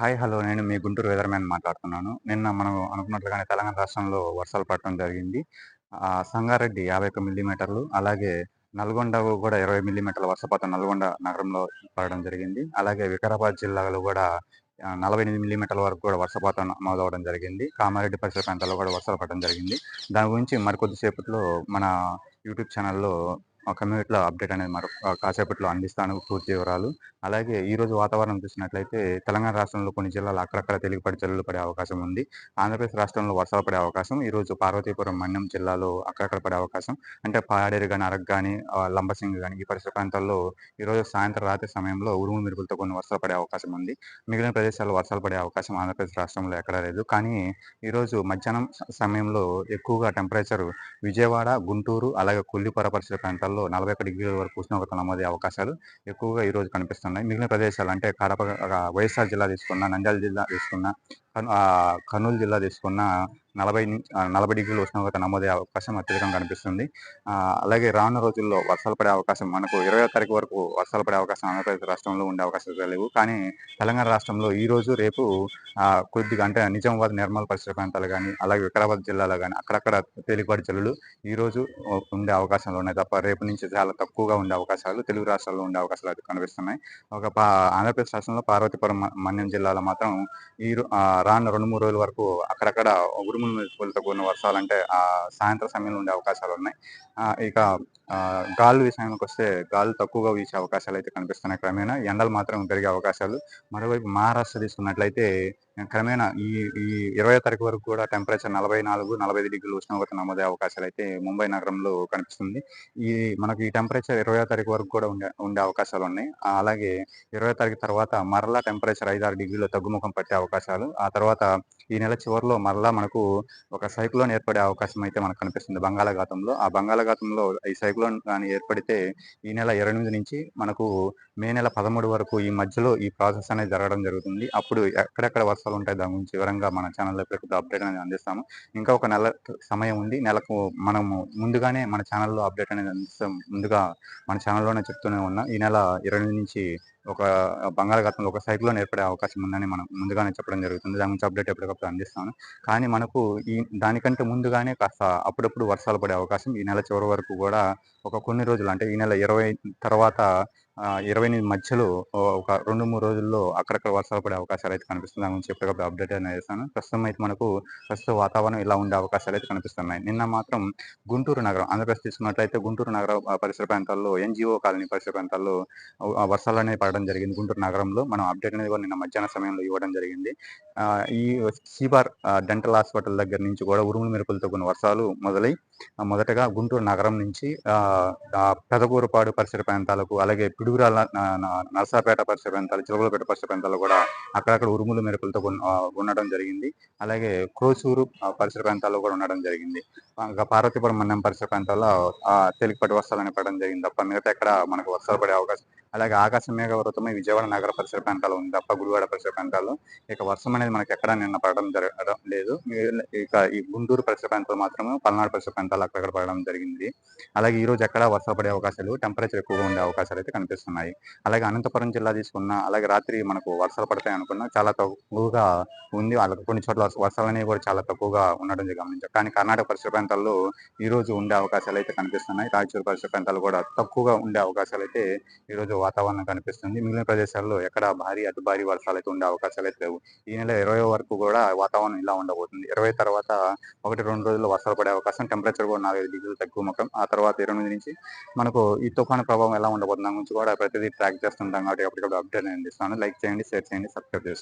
Hi hello. నేను మీ Guntur weatherman మాట్లాడుతున్నాను. నిన్న మనం అనుకున్నట్లుగానే తెలంగాణ రాష్ట్రంలో వర్షాలు పడటం జరిగింది. సంగారెడ్డి యాభై ఒక్క మిల్లీమీటర్లు అలాగే నల్గొండ కూడా ఇరవై మిల్లీమీటర్ల వర్షపాతం నల్గొండ నగరంలో పడడం జరిగింది. అలాగే వికారాబాద్ జిల్లాలో కూడా నలభై ఎనిమిది మిల్లీమీటర్ల వరకు కూడా వర్షపాతం నమోదవడం జరిగింది. కామారెడ్డి పరిసర ప్రాంతాల్లో కూడా వర్షాలు పడడం జరిగింది. దాని గురించి మరికొద్దిసేపట్లో మన యూట్యూబ్ ఛానల్లో కమ్యూనిటీలో అప్డేట్ అనేది మరొక కాసేపట్లో అందిస్తాను పూర్తి వివరాలు. అలాగే ఈరోజు వాతావరణం చూసినట్లయితే తెలంగాణ రాష్ట్రంలో కొన్ని జిల్లాలు అక్కడక్కడ తేలికపడి జల్లులు పడే అవకాశం ఉంది. ఆంధ్రప్రదేశ్ రాష్ట్రంలో వర్షాలు పడే అవకాశం ఈరోజు పార్వతీపురం మన్యం జిల్లాలో అక్కడక్కడ పడే అవకాశం. అంటే పాడేరు కానీ అరగ్ కానీ లంబసింగ్ కానీ ఈ పరిసర ప్రాంతాల్లో ఈరోజు సాయంత్రం రాత్రి సమయంలో ఉరుములు మెరుపులతో కొన్ని వర్షాలు పడే అవకాశం ఉంది. మిగిలిన ప్రదేశాల్లో వర్షాలు పడే అవకాశం ఆంధ్రప్రదేశ్ రాష్ట్రంలో ఎక్కడా లేదు. కానీ ఈరోజు మధ్యాహ్నం సమయంలో ఎక్కువగా టెంపరేచర్ విజయవాడ గుంటూరు అలాగే కొల్లిపర పరిసర ప్రాంతాల్లో ప్రాంతాల్లో నలభై ఒక డిగ్రీల వరకు ఉష్ణోగ్రత నమోదే అవకాశాలు ఎక్కువగా ఈ రోజు కనిపిస్తున్నాయి. మిగిలిన ప్రదేశాలు అంటే కడప వైఎస్ఆర్ జిల్లా తీసుకున్న నంద్యాల జిల్లా తీసుకున్న కర్నూలు జిల్లా తీసుకున్న నలభై నలభై డిగ్రీల ఉష్ణోగ్రత నమోదయ్యే అవకాశం అత్యధికంగా కనిపిస్తుంది. అలాగే రానున్న రోజుల్లో వర్షాలు పడే అవకాశం మనకు ఇరవై తారీఖు వరకు వర్షాలు పడే అవకాశం ఆంధ్రప్రదేశ్ రాష్ట్రంలో ఉండే అవకాశాలు లేవు. కానీ తెలంగాణ రాష్ట్రంలో ఈ రోజు రేపు కొద్దిగా అంటే నిజామాబాద్ నిర్మల్ పరిసర ప్రాంతాలు కానీ అలాగే వికారాబాద్ జిల్లాలో కానీ అక్కడక్కడ తేలికపాటి జల్లులు ఈ రోజు ఉండే అవకాశాలు ఉన్నాయి తప్ప రేపు నుంచి చాలా తక్కువగా ఉండే అవకాశాలు తెలుగు రాష్ట్రాల్లో ఉండే అవకాశాలు కనిపిస్తున్నాయి. ఒక ఆంధ్రప్రదేశ్ రాష్ట్రంలో పార్వతీపురం మన్యం జిల్లాలో మాత్రం ఈ రాను రెండు మూడు రోజుల వరకు అక్కడక్కడ ఉరుములు మెరుపులతో కూడిన వర్షాలు అంటే ఆ సాయంత్రం సమయంలో ఉండే అవకాశాలు ఉన్నాయి. ఇక గాలి విషయానికి వస్తే గాలి తక్కువగా వీచే అవకాశాలు అయితే కనిపిస్తున్నాయి క్రమేణా. ఎండలు మాత్రం పెరిగే అవకాశాలు. మరోవైపు మహారాష్ట్ర తీసుకున్నట్లయితే క్రమేణా ఈ ఈ ఇరవై తారీఖు వరకు కూడా టెంపరేచర్ నలభై నాలుగు నలభై ఐదు డిగ్రీలు ఉష్ణోగ్రత నమోదే అవకాశాలు అయితే ముంబై నగరంలో కనిపిస్తుంది. ఈ మనకి ఈ టెంపరేచర్ ఇరవై తారీఖు వరకు కూడా ఉండే ఉండే అవకాశాలు ఉన్నాయి. అలాగే ఇరవై తారీఖు తర్వాత మరలా టెంపరేచర్ ఐదు ఆరు డిగ్రీలు తగ్గుముఖం పట్టే అవకాశాలు. ఆ తర్వాత ఈ నెల చివరిలో మరలా మనకు ఒక సైక్లోన్ ఏర్పడే అవకాశం అయితే మనకు కనిపిస్తుంది బంగాళాఘాతంలో. ఆ బంగాళాఘాతంలో ఈ సైక్లోన్ కానీ ఏర్పడితే ఈ నెల ఇరవై ఎనిమిది నుంచి మనకు మే నెల పదమూడు వరకు ఈ మధ్యలో ఈ ప్రాసెస్ అనేది జరగడం జరుగుతుంది. అప్పుడు ఎక్కడెక్కడ వర్షాలు ఉంటాయి దాని గురించి వివరంగా మన ఛానల్లో ఎప్పటికప్పుడు అప్డేట్ అనేది అందిస్తాము. ఇంకా ఒక నెల సమయం ఉంది. నెలకు మనము ముందుగానే మన ఛానల్లో అప్డేట్ అనేది అందిస్తాం. ముందుగా మన ఛానల్లోనే చెప్తూనే ఉన్నా ఈ నెల ఇరవై నుంచి ఒక బంగాళాఖాతంలో ఒక సైక్లోన్ ఏర్పడే అవకాశం ఉందని మనం ముందుగానే చెప్పడం జరుగుతుంది. దాని గురించి అప్డేట్ ఎప్పటికప్పుడు అందిస్తాను. కానీ మనకు ఈ దానికంటే ముందుగానే కాస్త అప్పుడప్పుడు వర్షాలు పడే అవకాశం ఈ నెల చివరి వరకు కూడా ఒక కొన్ని రోజులు అంటే ఈ నెల ఇరవై తర్వాత ఇరవై ఎనిమిది మధ్యలో ఒక రెండు మూడు రోజుల్లో అక్కడక్కడ వర్షాలు పడే అవకాశాలు అయితే కనిపిస్తుంది దాని గురించి ఎప్పటికప్పుడు అప్డేట్ అనేది చేస్తాను ప్రస్తుతం అయితే మనకు ప్రస్తుత వాతావరణం ఇలా ఉండే అవకాశాలు అయితే కనిపిస్తున్నాయి. నిన్న మాత్రం గుంటూరు నగరం ఆంధ్రప్రదేశ్ తీసుకున్నట్లయితే గుంటూరు నగర పరిసర ప్రాంతాల్లో ఎన్జిఓ కాలనీ పరిసర ప్రాంతాల్లో వర్షాలు అనేవి పడడం జరిగింది. గుంటూరు నగరంలో మనం అప్డేట్ అనేది కూడా నిన్న మధ్యాహ్న సమయంలో ఇవ్వడం జరిగింది. ఈ సీబార్ డెంటల్ హాస్పిటల్ దగ్గర నుంచి కూడా ఉరుములు మెరుపులతో కొన్ని వర్షాలు మొదలై మొదటగా గుంటూరు నగరం నుంచి పెదకూరుపాడు పరిసర ప్రాంతాలకు అలాగే పిడుగురాల నర్సాపేట పరిసర ప్రాంతాలు చిలకలపేట పరిసర ప్రాంతాలు కూడా అక్కడక్కడ ఉరుములు మెరుపులతో ఉండడం జరిగింది. అలాగే క్రోసూరు పరిసర ప్రాంతాల్లో కూడా ఉండడం జరిగింది. పార్వతీపురం మన్నం పరిసర ప్రాంతాల్లో తేలికపాటి వర్షాలు పడడం జరిగింది తప్ప మిగతా ఎక్కడ మనకు వర్షాలు పడే అవకాశం అలాగే ఆకాశం మేఘవృతమై విజయవాడ నగర పరిసర ప్రాంతాలు ఉంది తప్ప గుడివాడ పరిసర ప్రాంతాల్లో ఇక వర్షం అనేది మనకి ఎక్కడ నిన్న పడడం జరగడం లేదు. ఇక ఈ గుంటూరు పరిసర ప్రాంతాలు మాత్రమే పల్నాడు పరిసర ప్రాంతాలు అక్కడక్కడ పడడం జరిగింది. అలాగే ఈ రోజు ఎక్కడ వర్షాలు పడే అవకాశాలు టెంపరేచర్ ఎక్కువగా ఉండే అవకాశాలు అయితే కనిపిస్తున్నాయి అలాగే అనంతపురం జిల్లా తీసుకున్న అలాగే రాత్రి మనకు వర్షాలు పడతాయి అనుకున్నా చాలా తక్కువగా ఉంది. వాళ్ళకి కొన్ని చోట్ల వర్షాలు అనేవి కూడా చాలా తక్కువగా ఉండడం గమనించారు కానీ కర్ణాటక పరిసర ప్రాంతాల్లో ఈ రోజు ఉండే అవకాశాలు అయితే కనిపిస్తున్నాయి. రాయచూరు పరిసర ప్రాంతాలు కూడా తక్కువగా ఉండే అవకాశాలు అయితే ఈ రోజు వాతావరణం కనిపిస్తుంది. మిగిలిన ప్రదేశాల్లో ఎక్కడ భారీ అతి భారీ వర్షాలు అయితే ఉండే అవకాశాలు అయితే లేవు. ఈ నెల ఇరవై వరకు కూడా వాతావరణం ఇలా ఉండబోతుంది. ఇరవై తర్వాత ఒకటి రెండు రోజుల్లో వర్షాలు పడే అవకాశం టెంపరేచర్ కూడా నాలుగైదు డిగ్రీలు తగ్గుముఖం. ఆ తర్వాత ఇరవై నుంచి మనకు ఈ తుఫాను ప్రభావం ఎలా ఉండబోతుంది? గురించి కూడా ప్రతిదీ ట్రాక్ చేస్తుంటాం కాబట్టి అప్పటికప్పుడు అప్డేట్ అందిస్తాను లైక్ చేయండి షేర్ చేయండి సబ్స్క్రైబ్ చేసుకోండి.